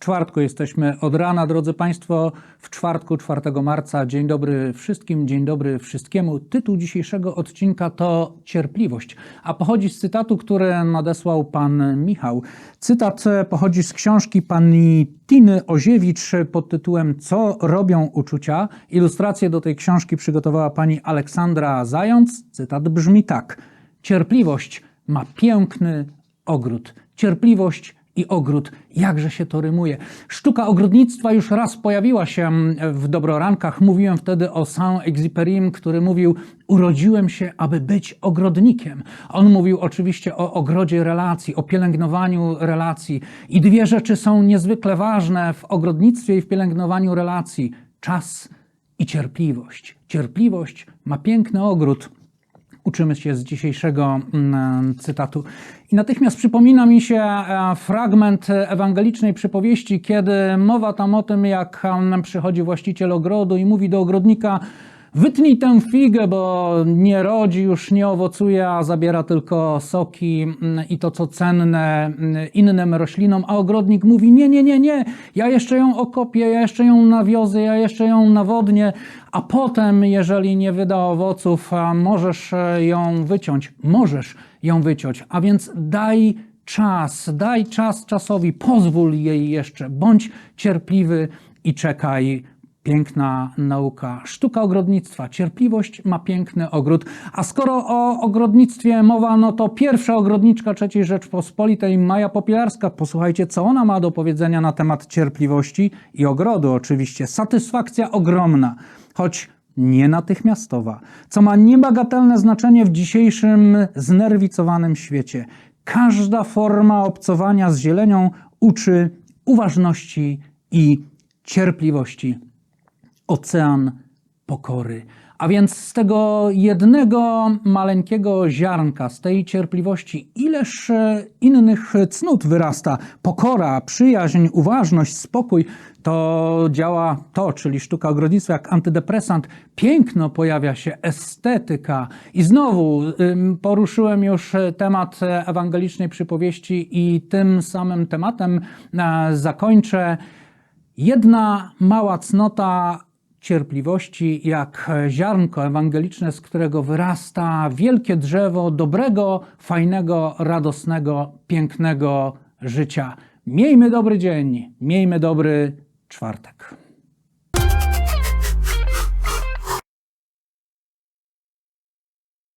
czwartku jesteśmy od rana, drodzy Państwo. W czwartku, 4 marca. Dzień dobry wszystkim, dzień dobry wszystkiemu. Tytuł dzisiejszego odcinka to Cierpliwość, a pochodzi z cytatu, który nadesłał pan Michał. Cytat pochodzi z książki pani Tiny Oziewicz pod tytułem Co robią uczucia. Ilustrację do tej książki przygotowała pani Aleksandra Zając. Cytat brzmi tak. Cierpliwość ma piękny ogród. Cierpliwość i ogród, jakże się to rymuje. Sztuka ogrodnictwa już raz pojawiła się w Dobrorankach. Mówiłem wtedy o Saint-Exupérym, który mówił: Urodziłem się, aby być ogrodnikiem. On mówił oczywiście o ogrodzie relacji, o pielęgnowaniu relacji. I dwie rzeczy są niezwykle ważne w ogrodnictwie i w pielęgnowaniu relacji: czas i cierpliwość. Cierpliwość ma piękny ogród uczymy się z dzisiejszego mm, cytatu. I natychmiast przypomina mi się e, fragment ewangelicznej przypowieści, kiedy mowa tam o tym, jak mm, przychodzi właściciel ogrodu i mówi do ogrodnika, Wytnij tę figę, bo nie rodzi, już nie owocuje, a zabiera tylko soki mm, i to, co cenne mm, innym roślinom. A ogrodnik mówi: Nie, nie, nie, nie, ja jeszcze ją okopię, ja jeszcze ją nawiozę, ja jeszcze ją nawodnię, a potem, jeżeli nie wyda owoców, możesz e, ją wyciąć. Możesz ją wyciąć, a więc daj czas, daj czas czasowi, pozwól jej jeszcze, bądź cierpliwy i czekaj Piękna nauka, sztuka ogrodnictwa. Cierpliwość ma piękny ogród. A skoro o ogrodnictwie mowa, no to pierwsza ogrodniczka III Rzeczpospolitej, Maja Popielarska. Posłuchajcie, co ona ma do powiedzenia na temat cierpliwości i ogrodu oczywiście. Satysfakcja ogromna, choć nie natychmiastowa, co ma niebagatelne znaczenie w dzisiejszym znerwicowanym świecie. Każda forma obcowania z zielenią uczy uważności i cierpliwości ocean pokory. A więc z tego jednego maleńkiego ziarnka, z tej cierpliwości, ileż e, innych cnót wyrasta. Pokora, przyjaźń, uważność, spokój. To działa to, czyli sztuka ogrodnictwa, jak antydepresant. Piękno pojawia się, estetyka. I znowu poruszyłem już temat ewangelicznej przypowieści i tym samym tematem e, zakończę. Jedna mała cnota cierpliwości, jak ziarnko ewangeliczne, z którego wyrasta wielkie drzewo dobrego, fajnego, radosnego, pięknego życia. Miejmy dobry dzień, miejmy dobry czwartek.